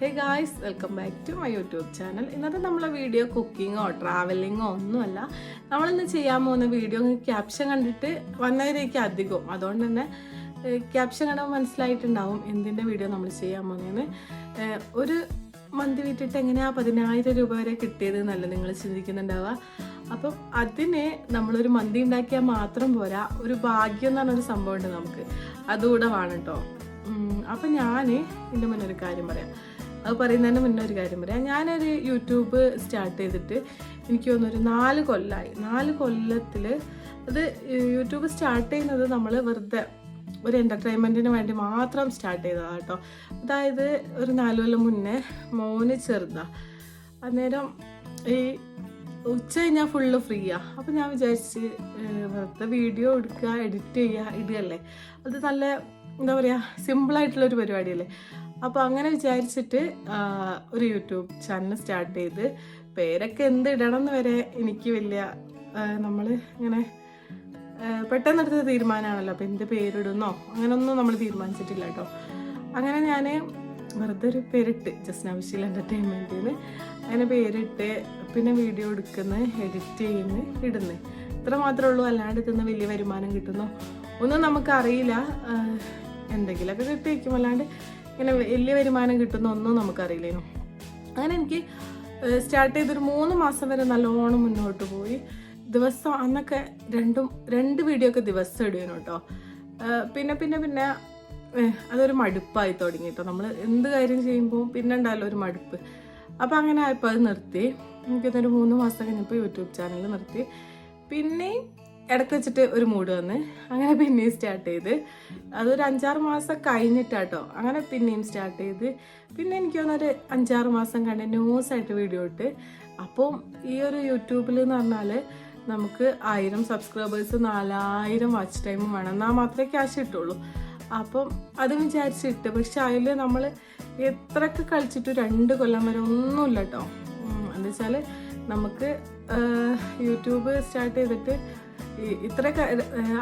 Hey guys welcome back to my YouTube channel ഇന്നത്തെ നമ്മളെ video കുക്കിങ്ങോ ട്രാവലിങ്ങോ ഒന്നുമല്ല. നമ്മളിന്ന് ചെയ്യാൻ പോകുന്ന വീഡിയോ ക്യാപ്ഷൻ കണ്ടിട്ട് വന്നവരേക്ക് അധികവും. അതുകൊണ്ട് തന്നെ ക്യാപ്ഷൻ കണ്ടാൽ മനസ്സിലായിട്ടുണ്ടാവും എന്തിന്റെ വീഡിയോ നമ്മൾ ചെയ്യാൻ പോകുന്നതെന്ന്. ഒരു മന്തി വിറ്റിട്ട് എങ്ങനെയാ പതിനായിരം രൂപ വരെ കിട്ടിയത് എന്നല്ല നിങ്ങൾ ചിന്തിക്കുന്നുണ്ടാവുക. അപ്പം അതിന് നമ്മളൊരു മന്തി ഉണ്ടാക്കിയാൽ മാത്രം പോരാ. ഒരു ഭാഗ്യം എന്ന് പറഞ്ഞൊരു സംഭവമുണ്ട് നമുക്ക്. അതുകൂടെ വേണം കേട്ടോ അപ്പം ഞാൻ ഇതിന്റെ മുന്നൊരു കാര്യം പറയാം. അത് പറയുന്നതിന് മുന്നേ ഒരു കാര്യം പറയാം. ഞാനൊരു യൂട്യൂബ് സ്റ്റാർട്ട് ചെയ്തിട്ട് എനിക്ക് തോന്നുന്നൊരു നാല് കൊല്ലമായി നാല് കൊല്ലത്തിൽ അത് യൂട്യൂബ് സ്റ്റാർട്ട് ചെയ്യുന്നത് നമ്മൾ വെറുതെ ഒരു എന്റർടൈൻമെന്റിന് വേണ്ടി മാത്രം സ്റ്റാർട്ട് ചെയ്തതാണ് കേട്ടോ. അതായത് ഒരു നാല് കൊല്ലം മുന്നേ മോന് ചെറുതാ. അന്നേരം ഈ ഉച്ച കഴിഞ്ഞാൽ ഫുള്ള് ഫ്രീയാ അപ്പം ഞാൻ വിചാരിച്ച് വെറുതെ വീഡിയോ എടുക്കുക എഡിറ്റ് ചെയ്യുക ഇടുകയല്ലേ അത് നല്ല എന്താ പറയുക സിമ്പിളായിട്ടുള്ളൊരു പരിപാടിയല്ലേ? അപ്പോൾ അങ്ങനെ വിചാരിച്ചിട്ട് ഒരു യൂട്യൂബ് ചാനൽ സ്റ്റാർട്ട് ചെയ്ത് പേരൊക്കെ എന്ത് ഇടണം എന്ന് വരെ എനിക്ക് വലിയ നമ്മൾ ഇങ്ങനെ പെട്ടെന്ന് എടുത്ത തീരുമാനമാണല്ലോ. അപ്പോൾ എന്ത് പേരിടുന്നോ? അങ്ങനൊന്നും നമ്മൾ തീരുമാനിച്ചിട്ടില്ല കേട്ടോ. അങ്ങനെ ഞാൻ വെറുതെ ഒരു പേരിട്ട് ജസ്റ്റ് നവിശീൽ എന്റർടൈൻമെന്റിൽ അങ്ങനെ പേരിട്ട് പിന്നെ വീഡിയോ എടുക്കുന്ന എഡിറ്റ് ചെയ്യുന്ന ഇടുന്നു. ഇത്ര മാത്രമേ ഉള്ളൂ. അല്ലാണ്ട് ഇതിന്ന് വലിയ വരുമാനം കിട്ടുന്നു? ഒന്നും നമുക്കറിയില്ല. എന്തെങ്കിലുമൊക്കെ കിട്ടിയിരിക്കും അല്ലാണ്ട് ഇങ്ങനെ വലിയ വരുമാനം കിട്ടുന്ന ഒന്നും നമുക്കറിയില്ലേനു. അങ്ങനെ എനിക്ക് സ്റ്റാർട്ട് ചെയ്തൊരു മൂന്ന് മാസം വരെ നല്ലോണം മുന്നോട്ട് പോയി. ദിവസം അന്നൊക്കെ രണ്ടും രണ്ട് വീഡിയോ ഒക്കെ ദിവസം ഇടുകയാണ് കേട്ടോ പിന്നെ പിന്നെ പിന്നെ അതൊരു മടുപ്പായി തുടങ്ങി കേട്ടോ നമ്മൾ എന്ത് കാര്യം ചെയ്യുമ്പോൾ പിന്നെ ഉണ്ടായാലും ഒരു മടുപ്പ്. അപ്പം അങ്ങനെ ആയപ്പോൾ അത് നിർത്തി. എനിക്കൊന്നൊരു മൂന്ന് മാസം കഴിഞ്ഞപ്പോൾ യൂട്യൂബ് ചാനൽ നിർത്തി. പിന്നെയും ഇടയ്ക്ക് വെച്ചിട്ട് ഒരു മൂഡ് വന്ന്. അങ്ങനെ പിന്നെയും സ്റ്റാർട്ട് ചെയ്ത്. അതൊരു അഞ്ചാറ് മാസം കഴിഞ്ഞിട്ടാട്ടോ. അങ്ങനെ പിന്നെയും സ്റ്റാർട്ട് ചെയ്ത്. പിന്നെ എനിക്ക് തോന്നുന്നൊരു അഞ്ചാറ് മാസം കണ്ടിന്യൂസ് ആയിട്ട് വീഡിയോ ഇട്ട്. അപ്പം ഈ ഒരു യൂട്യൂബിൽ എന്ന് പറഞ്ഞാൽ നമുക്ക് ആയിരം സബ്സ്ക്രൈബേഴ്സ് നാലായിരം വാച്ച് ടൈമും വേണം. എന്നാൽ മാത്രമേ ക്യാഷ് കിട്ടുള്ളൂ. അപ്പം അത് വിചാരിച്ചിട്ട്. പക്ഷെ അതിൽ നമ്മൾ എത്രക്ക് കളിച്ചിട്ട് രണ്ട് കൊല്ലം വരെ ഒന്നുമില്ല കേട്ടോ എന്താ വെച്ചാൽ നമുക്ക് യൂട്യൂബ് സ്റ്റാർട്ട് ചെയ്തിട്ട് ഇത്രയൊക്കെ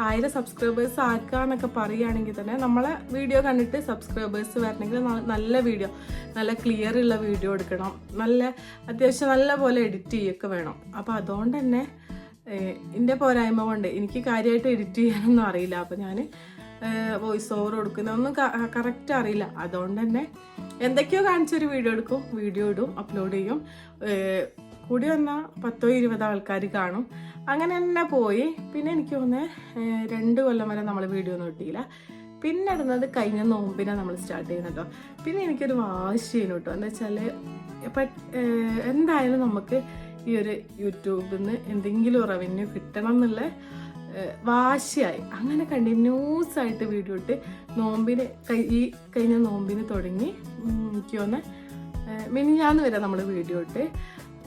ആയിരം സബ്സ്ക്രൈബേഴ്സ് ആക്കാന്നൊക്കെ പറയുകയാണെങ്കിൽ തന്നെ നമ്മളെ വീഡിയോ കണ്ടിട്ട് സബ്സ്ക്രൈബേഴ്സ് വരണമെങ്കിൽ നല്ല വീഡിയോ നല്ല ക്ലിയർ ഉള്ള വീഡിയോ എടുക്കണം. നല്ല അത്യാവശ്യം നല്ല പോലെ എഡിറ്റ് ചെയ്യൊക്കെ വേണം. അപ്പോൾ അതുകൊണ്ട് തന്നെ എന്റെ പോരായ്മ കൊണ്ട് എനിക്ക് കാര്യമായിട്ട് എഡിറ്റ് ചെയ്യാനൊന്നും അറിയില്ല. അപ്പോൾ ഞാൻ വോയിസ് ഓവർ കൊടുക്കുന്നതൊന്നും കറക്റ്റ് അറിയില്ല. അതുകൊണ്ട് തന്നെ എന്തൊക്കെയോ കാണിച്ചൊരു വീഡിയോ എടുക്കും. വീഡിയോ ഇടും അപ്ലോഡ് ചെയ്യും. കൂടി വന്നാൽ പത്തോ ഇരുപതോ ആൾക്കാർ കാണും. അങ്ങനെ തന്നെ പോയി. പിന്നെ എനിക്ക് തോന്നുന്നത് രണ്ട് കൊല്ലം വരെ നമ്മൾ വീഡിയോ ഒന്നും ഇട്ടില്ല. പിന്നെ ഇടുന്നത് കഴിഞ്ഞ നോമ്പിനെ നമ്മൾ സ്റ്റാർട്ട് ചെയ്യുന്നത് പിന്നെ എനിക്കൊരു വാശി ചെയ്യുന്നു കേട്ടോ എന്താ വെച്ചാൽ എന്തായാലും നമുക്ക് ഈ ഒരു യൂട്യൂബിൽ നിന്ന് എന്തെങ്കിലും റവന്യൂ കിട്ടണം എന്നുള്ള വാശിയായി. അങ്ങനെ കണ്ടിന്യൂസ് ആയിട്ട് വീഡിയോ ഇട്ട് നോമ്പിന് ഈ കഴിഞ്ഞ നോമ്പിന് തുടങ്ങി എനിക്ക് തോന്നുന്നത് മിനിഞ്ഞാന്ന് വരെ നമ്മൾ വീഡിയോ ഇട്ട്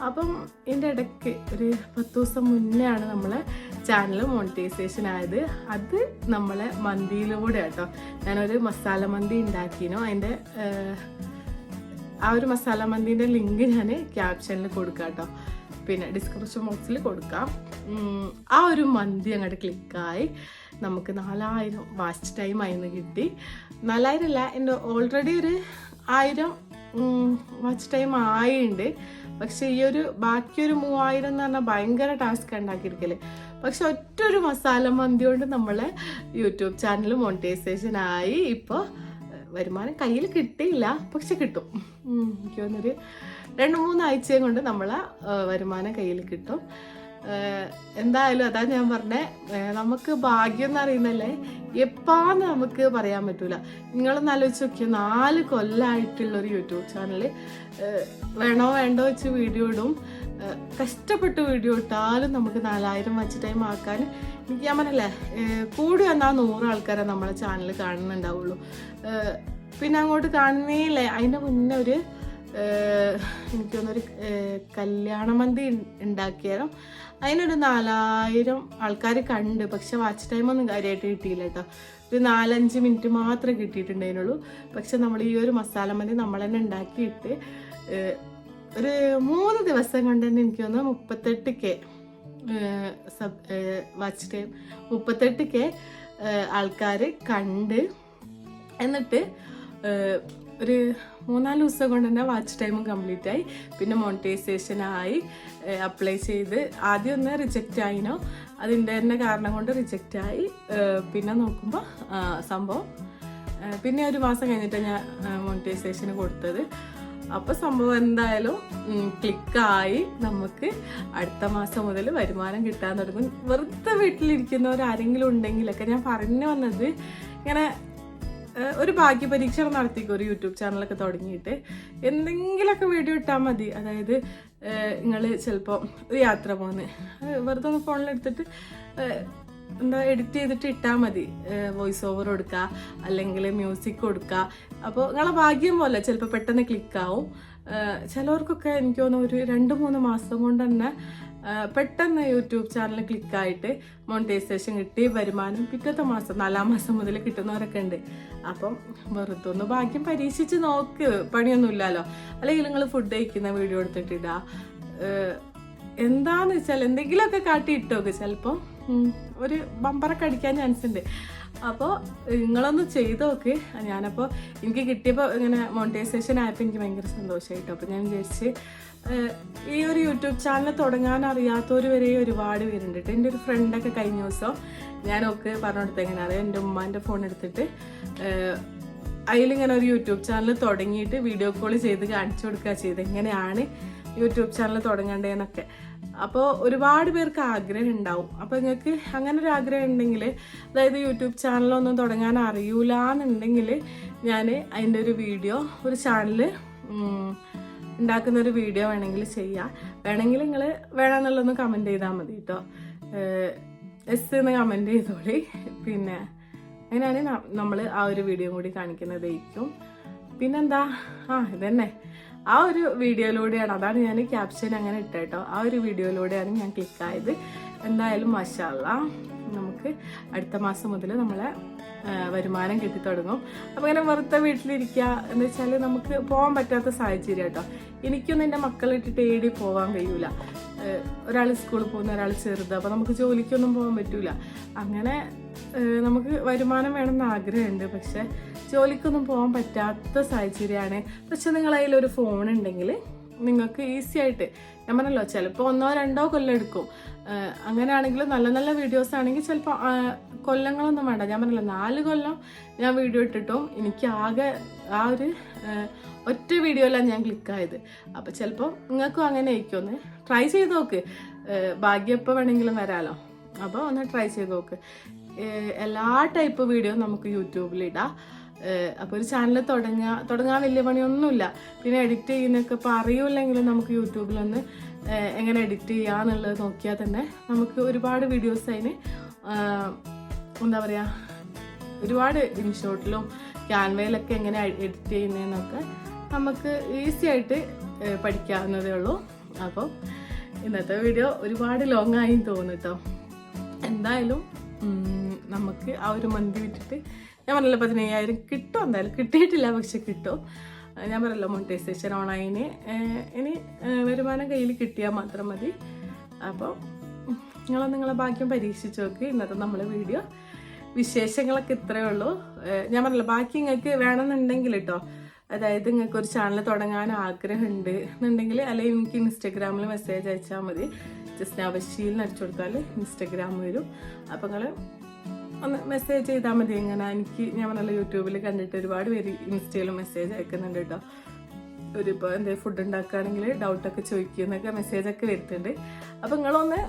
അപ്പം ഇതിന്റെ ഇടയ്ക്ക് ഒരു പത്ത് ദിവസം മുന്നേ ആണ് നമ്മളെ ചാനൽ മോണിറ്റൈസേഷൻ ആയത്. അത് നമ്മളെ മന്തിയിലൂടെ കേട്ടോ ഞാനൊരു മസാല മന്തി ഉണ്ടാക്കിനോ. അതിന്റെ ആ ഒരു മസാല മന്തിന്റെ ലിങ്ക് ഞാൻ ക്യാപ്ഷനിൽ കൊടുക്കാം കേട്ടോ പിന്നെ ഡിസ്ക്രിപ്ഷൻ ബോക്സിൽ കൊടുക്കാം. ആ ഒരു മന്തി അങ്ങോട്ട് ക്ലിക്കായി നമുക്ക് നാലായിരം വാച്ച് ടൈം ആയിരുന്നു കിട്ടി. നാലായിരം അല്ല എന്റെ ഓൾറെഡി ഒരു ആയിരം വാച്ച് ടൈം ആയിട്ടുണ്ട് പക്ഷെ ഈ ഒരു ബാക്കിയൊരു മൂവായിരം എന്ന് പറഞ്ഞാൽ ഭയങ്കര ടാസ്ക് ഉണ്ടാക്കിയിരിക്കൽ. പക്ഷെ ഒറ്റ ഒരു മസാല മന്തി കൊണ്ട് നമ്മളെ യൂട്യൂബ് ചാനൽ മോണിറ്റൈസേഷൻ ആയി ഇപ്പോൾ വരുമാനം കയ്യിൽ കിട്ടിയില്ല പക്ഷെ കിട്ടും. എനിക്ക് തോന്നുന്നൊരു രണ്ട് മൂന്ന് മൂന്നാഴ്ചയും കൊണ്ട് നമ്മളെ വരുമാനം കയ്യിൽ കിട്ടും. എന്തായാലും അതാ ഞാൻ പറഞ്ഞേ. നമുക്ക് ഭാഗ്യം എന്ന് അറിയുന്നല്ലേ എപ്പാന്ന് നമുക്ക് പറയാൻ പറ്റൂല. നിങ്ങളൊന്ന് ആലോചിച്ച് നോക്കിയോ നാല് കൊല്ലായിട്ടുള്ള ഒരു യൂട്യൂബ് ചാനൽ വേണോ വേണ്ടോ വെച്ച് വീഡിയോ ഇടും. കഷ്ടപ്പെട്ട് വീഡിയോ ഇട്ടാലും നമുക്ക് നാലായിരം വച്ച് ടൈം ആക്കാൻ. എനിക്ക് ഞാൻ പറഞ്ഞല്ലേ കൂടി വന്നാൽ നൂറ് ആൾക്കാരെ നമ്മളെ ചാനൽ കാണുന്നുണ്ടാവുള്ളൂ. പിന്നെ അങ്ങോട്ട് കാണുന്നേ കാണുന്നേയില്ലേ അതിന്റെ മുന്നേ ഒരു എനിക്ക് തോന്നുന്നൊരു കല്യാണമന്തി കല്യാണ മന്തി ഉണ്ടാക്കിയാലും അതിനൊരു നാലായിരം ആൾക്കാർ കണ്ട് പക്ഷെ വാച്ച് ടൈമൊന്നും കാര്യമായിട്ട് കിട്ടിയില്ല കേട്ടോ ഒരു നാലഞ്ച് മിനിറ്റ് മാത്രമേ കിട്ടിയിട്ടുണ്ടായിരുന്നുള്ളൂ. പക്ഷെ നമ്മൾ ഈ ഒരു മസാല മന്തി നമ്മൾ തന്നെ ഉണ്ടാക്കിയിട്ട് ഒരു മൂന്ന് ദിവസം കൊണ്ട് തന്നെ എനിക്ക് തോന്നുന്നു മുപ്പത്തെട്ട് കെ സബ് വാച്ച് ടൈം മുപ്പത്തെട്ട് കെ ആൾക്കാർ കണ്ട്. എന്നിട്ട് ഒരു മൂന്നാൽ ദിവസം കൊണ്ട് തന്നെ വാച്ച് ടൈമും കംപ്ലീറ്റ് ആയി. പിന്നെ മോണിറ്റൈസേഷൻ ആയി അപ്ലൈ ചെയ്ത്. ആദ്യം ഒന്ന് റിജക്റ്റ് ആയിനോ? അതിന്റെ തന്നെ കാരണം കൊണ്ട് റിജക്റ്റ് ആയി. പിന്നെ നോക്കുമ്പോൾ സംഭവം പിന്നെ ഒരു മാസം കഴിഞ്ഞിട്ട് ഞാൻ മോണിറ്റൈസേഷന് കൊടുത്തത്. അപ്പോൾ സംഭവം എന്തായാലും ക്ലിക്കായി നമുക്ക് അടുത്ത മാസം മുതൽ വരുമാനം കിട്ടാൻ തുടങ്ങും. വെറുതെ വീട്ടിലിരിക്കുന്നവർ ആരെങ്കിലും ഉണ്ടെങ്കിലൊക്കെ ഞാൻ പറഞ്ഞു വന്നത് ഇങ്ങനെ ഒരു ഭാഗ്യ പരീക്ഷണം നടത്തിക്കോ? ഒരു യൂട്യൂബ് ചാനലൊക്കെ തുടങ്ങിയിട്ട്. എന്തെങ്കിലുമൊക്കെ വീഡിയോ ഇട്ടാൽ മതി. അതായത് നിങ്ങൾ ചിലപ്പോൾ ഒരു യാത്ര പോകുന്നത് വെറുതെ ഒന്ന് ഫോണിലെടുത്തിട്ട് എന്താ എഡിറ്റ് ചെയ്തിട്ട് ഇട്ടാൽ മതി. വോയിസ് ഓവർ കൊടുക്കുക അല്ലെങ്കിൽ മ്യൂസിക് കൊടുക്കുക അപ്പോൾ നിങ്ങളെ ഭാഗ്യം പോലെ ചിലപ്പോൾ പെട്ടെന്ന് ക്ലിക്കാവും ചിലവർക്കൊക്കെ എനിക്ക് തോന്നുന്നു ഒരു രണ്ട് മൂന്ന് മാസം കൊണ്ട് തന്നെ പെട്ടെന്ന് യൂട്യൂബ് ചാനൽ ക്ലിക്കായിട്ട് മോണിറ്റൈസേഷൻ കിട്ടി വരുമാനം പിറ്റത്തെ മാസം നാലാം മാസം മുതൽ കിട്ടുന്നവരൊക്കെ ഉണ്ട്. അപ്പം വെറുതെ ഒന്ന് ഭാഗ്യം പരീക്ഷിച്ച് നോക്ക് പണിയൊന്നുമില്ലല്ലോ അല്ലെങ്കിൽ നിങ്ങൾ ഫുഡ് കഴിക്കുന്ന വീഡിയോ എടുത്തിട്ടിടുക ഏഹ് എന്താന്ന് വെച്ചാൽ എന്തെങ്കിലുമൊക്കെ കാട്ടി ഇട്ടോക്ക് ചിലപ്പോൾ ഒരു ബമ്പറൊക്കെ അടിക്കാൻ ചാൻസ് ഉണ്ട്. അപ്പോൾ നിങ്ങളൊന്ന് ചെയ്ത് നോക്ക്. ഞാനപ്പോൾ എനിക്ക് കിട്ടിയപ്പോൾ ഇങ്ങനെ മോണിറ്റൈസേഷൻ ആയപ്പോൾ എനിക്ക് ഭയങ്കര സന്തോഷമായിട്ടോ അപ്പോൾ ഞാൻ വിചാരിച്ച് ഈ ഒരു യൂട്യൂബ് ചാനൽ തുടങ്ങാൻ അറിയാത്തവർ വരെ ഒരുപാട് പേരുണ്ട് കേട്ടോ എന്റെ ഒരു ഫ്രണ്ടൊക്കെ കഴിഞ്ഞ ദിവസം ഞാൻ ഒക്കെ പറഞ്ഞു കൊടുത്ത അതായത് എന്റെ ഉമ്മാന്റെ ഫോൺ എടുത്തിട്ട് അതിലിങ്ങനെ ഒരു യൂട്യൂബ് ചാനൽ തുടങ്ങിയിട്ട് വീഡിയോ കോൾ ചെയ്ത് കാണിച്ചു കൊടുക്കുക ചെയ്ത് എങ്ങനെയാണ് യൂട്യൂബ് ചാനൽ തുടങ്ങേണ്ടതെന്നൊക്കെ അപ്പോൾ ഒരുപാട് പേർക്ക് ആഗ്രഹം ഉണ്ടാവും അപ്പോൾ നിങ്ങൾക്ക് അങ്ങനെ ഒരു ആഗ്രഹം ഉണ്ടെങ്കിൽ അതായത് യൂട്യൂബ് ചാനലൊന്നും തുടങ്ങാൻ അറിയൂല എന്നുണ്ടെങ്കിൽ ഞാൻ അതിന്റെ ഒരു വീഡിയോ ഒരു ചാനൽ ഉണ്ടാക്കുന്ന ഒരു വീഡിയോ വേണമെങ്കിൽ ചെയ്യാം. വേണമെങ്കിൽ നിങ്ങൾ വേണമെന്നുള്ളതൊന്ന് കമന്റ് ചെയ്താൽ മതി കേട്ടോ എസ് എന്ന് കമന്റ് ചെയ്തോളി. പിന്നെ അങ്ങനെയാണ് നമ്മൾ ആ ഒരു വീഡിയോ കൂടി കാണിക്കുന്നതായിരിക്കും. പിന്നെന്താ? ആ ഇതന്നെ. ആ ഒരു വീഡിയോയിലൂടെയാണ്. അതാണ് ഞാൻ ക്യാപ്ഷൻ അങ്ങനെ ഇട്ടേട്ടോ. ആ ഒരു വീഡിയോയിലൂടെയാണ് ഞാൻ ക്ലിക്കായത് എന്തായാലും മഷാല്ല നമുക്ക് അടുത്ത മാസം മുതൽ നമ്മളെ വരുമാനം കിട്ടിത്തുടങ്ങും. അപ്പം ഇങ്ങനെ വെറുതെ വീട്ടിലിരിക്കുക എന്ന് വെച്ചാൽ നമുക്ക് പോകാൻ പറ്റാത്ത സാഹചര്യം കേട്ടോ. എനിക്കൊന്നും എന്റെ മക്കളെ ഇട്ടിട്ട് ഏടി പോകാൻ കഴിയൂല. ഒരാൾ സ്കൂളിൽ പോകുന്ന ഒരാൾ ചെറുത് അപ്പോൾ നമുക്ക് ജോലിക്കൊന്നും പോകാൻ പറ്റൂല. അങ്ങനെ നമുക്ക് വരുമാനം വേണമെന്ന് ആഗ്രഹമുണ്ട്. പക്ഷെ ജോലിക്കൊന്നും പോകാൻ പറ്റാത്ത സാഹചര്യമാണ്. പക്ഷെ നിങ്ങൾ അതിലൊരു ഫോൺ ഉണ്ടെങ്കിൽ നിങ്ങൾക്ക് ഈസി ആയിട്ട് ഞാൻ പറഞ്ഞല്ലോ ചിലപ്പോൾ ഒന്നോ രണ്ടോ കൊല്ലം എടുക്കും. അങ്ങനെയാണെങ്കിൽ നല്ല നല്ല വീഡിയോസ് ആണെങ്കിൽ ചിലപ്പോൾ കൊല്ലങ്ങളൊന്നും വേണ്ട. ഞാൻ പറഞ്ഞല്ലോ നാല് കൊല്ലം ഞാൻ വീഡിയോ ഇട്ടിട്ടും എനിക്ക് ആകെ ആ ഒരു ഒറ്റ വീഡിയോയിലാണ് ഞാൻ ക്ലിക്കായത് അപ്പോൾ ചിലപ്പോൾ നിങ്ങൾക്കും അങ്ങനെ ആയിരിക്കുമെന്ന് ട്രൈ ചെയ്ത് നോക്ക്. ഭാഗ്യം എപ്പോൾ വേണമെങ്കിലും വരാമല്ലോ അപ്പോൾ ഒന്ന് ട്രൈ ചെയ്ത് നോക്ക്. എല്ലാ ടൈപ്പ് വീഡിയോ നമുക്ക് യൂട്യൂബിൽ ഇടാം. അപ്പോൾ ഒരു ചാനൽ തുടങ്ങുക തുടങ്ങാൻ വലിയ പണിയൊന്നുമില്ല. പിന്നെ എഡിറ്റ് ചെയ്യുന്നൊക്കെ ഇപ്പോൾ അറിയില്ലെങ്കിലും നമുക്ക് യൂട്യൂബിലൊന്ന് എങ്ങനെ എഡിറ്റ് ചെയ്യുക എന്നുള്ളത് നോക്കിയാൽ തന്നെ നമുക്ക് ഒരുപാട് വീഡിയോസ് അതിന് എന്താ പറയുക ഒരുപാട് ഇൻഷോട്ടിലും ക്യാൻവയിലൊക്കെ എങ്ങനെ എഡിറ്റ് ചെയ്യുന്നതെന്നൊക്കെ നമുക്ക് ഈസി ആയിട്ട് പഠിക്കാവുന്നതേ ഉള്ളൂ. അപ്പോൾ ഇന്നത്തെ വീഡിയോ ഒരുപാട് ലോങ് ആയി തോന്നും കേട്ടോ എന്തായാലും നമുക്ക് ആ ഒരു മന്തി വിട്ടിട്ട് ഞാൻ പറഞ്ഞല്ലോ പതിനയ്യായിരം കിട്ടും എന്തായാലും. കിട്ടിയിട്ടില്ല പക്ഷെ കിട്ടും. ഞാൻ പറയല്ലോ മോണിറ്റൈസേഷൻ ഓൺലൈന് ഇനി വരുമാനം കയ്യിൽ കിട്ടിയാൽ മാത്രം മതി. അപ്പോൾ നിങ്ങൾ നിങ്ങളെ ഭാഗ്യം പരീക്ഷിച്ച് നോക്ക്. ഇന്നത്തെ നമ്മളെ വീഡിയോ വിശേഷങ്ങളൊക്കെ ഇത്രയേ ഉള്ളൂ. ഞാൻ പറഞ്ഞല്ലോ ബാക്കി നിങ്ങൾക്ക് വേണമെന്നുണ്ടെങ്കിൽ കേട്ടോ അതായത് നിങ്ങൾക്ക് ഒരു ചാനൽ തുടങ്ങാൻ ആഗ്രഹമുണ്ട് എന്നുണ്ടെങ്കിൽ അല്ലെങ്കിൽ എനിക്ക് ഇൻസ്റ്റഗ്രാമിൽ മെസ്സേജ് അയച്ചാൽ മതി. ജസ്റ്റ് അവശ്യയിൽ അടിച്ചു കൊടുത്താൽ ഇൻസ്റ്റഗ്രാം വരും. അപ്പം നിങ്ങൾ ഒന്ന് മെസ്സേജ് ചെയ്താൽ മതി ഇങ്ങനെ. എനിക്ക് ഞാൻ പറഞ്ഞല്ലോ യൂട്യൂബിൽ കണ്ടിട്ട് ഒരുപാട് പേര് ഇൻസ്റ്റയിലും മെസ്സേജ് അയക്കുന്നുണ്ട് കേട്ടോ. ഒരു ഇപ്പോൾ എന്തെങ്കിലും ഫുഡ് ഉണ്ടാക്കുകയാണെങ്കിൽ ഡൗട്ടൊക്കെ ചോദിക്കുന്നൊക്കെ മെസ്സേജൊക്കെ വരുത്തുന്നുണ്ട് അപ്പോൾ നിങ്ങളൊന്ന്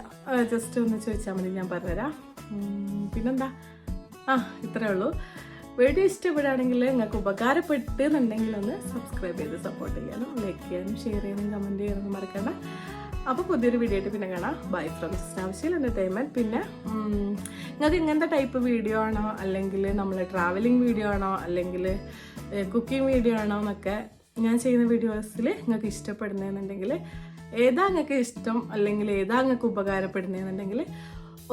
ജസ്റ്റ് ഒന്ന് ചോദിച്ചാൽ മതി ഞാൻ പറഞ്ഞുതരാം. പിന്നെന്താ? ആ ഇത്രയേ ഉള്ളൂ. വീഡിയോ ഇഷ്ടപ്പെടുകയാണെങ്കിൽ നിങ്ങൾക്ക് ഉപകാരപ്പെട്ടെന്നുണ്ടെങ്കിൽ ഒന്ന് സബ്സ്ക്രൈബ് ചെയ്ത് സപ്പോർട്ട് ചെയ്യാനും ലൈക്ക് ചെയ്യാനും ഷെയർ ചെയ്യാനും കമന്റ് ചെയ്യാനൊന്നും മറക്കണ്ട. അപ്പോൾ പുതിയൊരു വീഡിയോ ആയിട്ട് പിന്നെ കാണാം. ബൈ ഫ്രം ആവശ്യം എന്റർടൈൻമെന്റ് പിന്നെ നിങ്ങൾക്ക് ഇങ്ങനത്തെ ടൈപ്പ് വീഡിയോ ആണോ? അല്ലെങ്കിൽ നമ്മൾ ട്രാവലിംഗ് വീഡിയോ ആണോ? അല്ലെങ്കിൽ കുക്കിംഗ് വീഡിയോ ആണോ എന്നൊക്കെ ഞാൻ ചെയ്യുന്ന വീഡിയോസിൽ നിങ്ങൾക്ക് ഇഷ്ടപ്പെടുന്നതെന്നുണ്ടെങ്കിൽ ഏതാ നിങ്ങൾക്ക് ഇഷ്ടം? അല്ലെങ്കിൽ ഏതാ നിങ്ങൾക്ക് ഉപകാരപ്പെടുന്നതെന്നുണ്ടെങ്കിൽ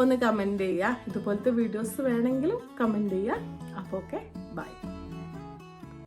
ഒന്ന് കമന്റ് ചെയ്യുക. ഇതുപോലത്തെ വീഡിയോസ് വേണമെങ്കിലും കമന്റ് ചെയ്യുക. അപ്പോൾ ഓക്കെ ബൈ